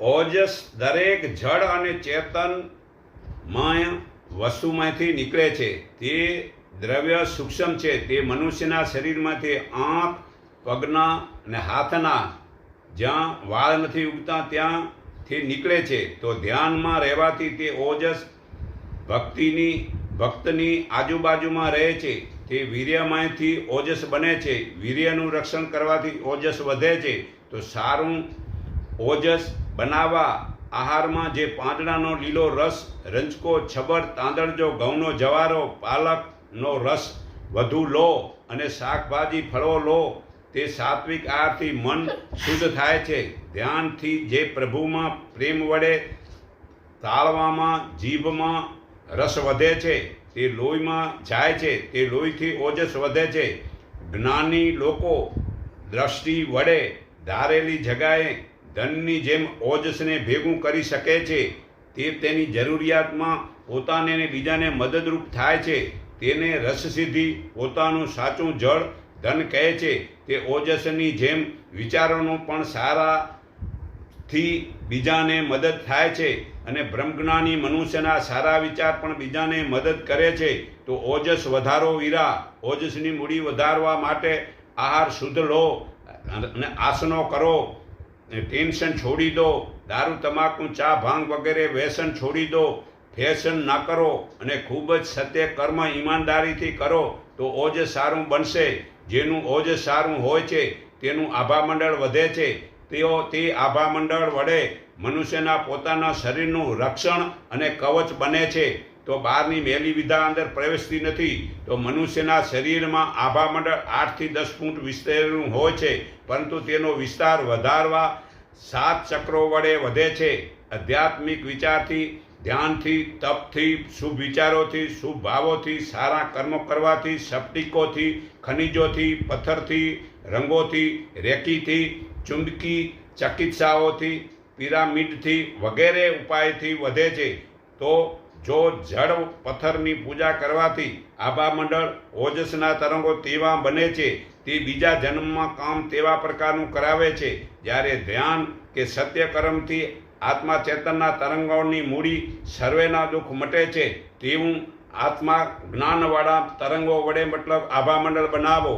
ઓજસ દરેક જળ અને ચેતનમય વસ્તુમાંથી નીકળે છે. તે દ્રવ્ય સૂક્ષ્મ છે. તે મનુષ્યના શરીરમાંથી આંખ, પગના અને હાથના જ્યાં વાળ નથી ઉગતા ત્યાંથી નીકળે છે. તો ધ્યાનમાં રહેવાથી તે ઓજસ ભક્તિની, ભક્તની આજુબાજુમાં રહે છે. તે વીર્યમાંથી ઓજસ બને છે. વીર્યનું રક્ષણ કરવાથી ઓજસ વધે છે. તો સારું ઓજસ બનાવવા આહારમાં જે પાંદડાનો લીલો રસ, રંજકો, છબર, તાંદળજો, ઘઉંનો જવારો, પાલકનો રસ, વધુ લો અને શાકભાજી, ફળો લો. તે સાત્વિક આહારથી મન શુદ્ધ થાય છે. ધ્યાનથી જે પ્રભુમાં પ્રેમ વડે તાળવામાં, જીભમાં રસ વધે છે, તે લોહીમાં જાય છે, તે લોહીથી ઓજસ વધે છે. જ્ઞાની લોકો દ્રષ્ટિ વડે ધારેલી જગાએ ધનની જેમ ઓજસને ભેગું કરી શકે છે, તે તેની જરૂરિયાતમાં પોતાને અને બીજાને મદદરૂપ થાય છે. તેને રસસિદ્ધિ પોતાનું સાચું જળ ધન કહે છે. તે ઓજસની જેમ વિચારોનું પણ સારા થી બીજાને મદદ થાય છે અને બ્રહ્મજ્ઞાની મનુષ્યના સારા વિચાર પણ બીજાને મદદ કરે છે. તો ઓજસ વધારો વીરા, ઓજસની મૂડી વધારવા માટે આહાર શુદ્ધ લો અને આસનો કરો. ટેન્શન છોડી દો, દારૂ, તમાકુ, ચા, ભાંગ વગેરે, વ્યસન છોડી દો, ફેશન ના કરો અને ખૂબ જ સત્ય કર્મ ઈમાનદારીથી કરો તો ઓજ સારું બનશે. જેનું ઓજ સારું હોય છે, તેનું આભામંડળ વધે છે. તેઓ તે આભામંડળ વડે મનુષ્યના પોતાના શરીરનું રક્ષણ અને કવચ બને છે. તો બહારની મેલી વિધા અંદર પ્રવેશતી નથી. તો મનુષ્યના શરીરમાં આભામંડળ આઠથી દસ ફૂટ વિસ્તરેલું હોય છે, પરંતુ તેનો વિસ્તાર વધારવા સાત ચક્રો વડે વધે છે. આધ્યાત્મિક વિચારથી, ધ્યાનથી, તપથી શુભ વિચારોથી શુભ ભાવોથી સારા કર્મો કરવાથી સપ્ટિકોથી ખનિજોથી, પથ્થરથી, રંગોથી, રેકીથી, ચુંબકી ચકિત્સાઓથી, પિરામિડથી વગેરે ઉપાયથી વધે છે. તો જો જળ પથ્થરની પૂજા કરવાથી આભા મંડળ ઓજસના તરંગો તેવા બને છે, તે બીજા જન્મમાં કામ તેવા પ્રકારનું કરાવે છે. જ્યારે ધ્યાન કે સત્યકર્મથી આત્મા ચેતનના તરંગોની મૂડી સર્વેના દુઃખ મટે છે, તેવું આત્મા જ્ઞાનવાળા તરંગો વડે મતલબ આભા મંડળ બનાવો.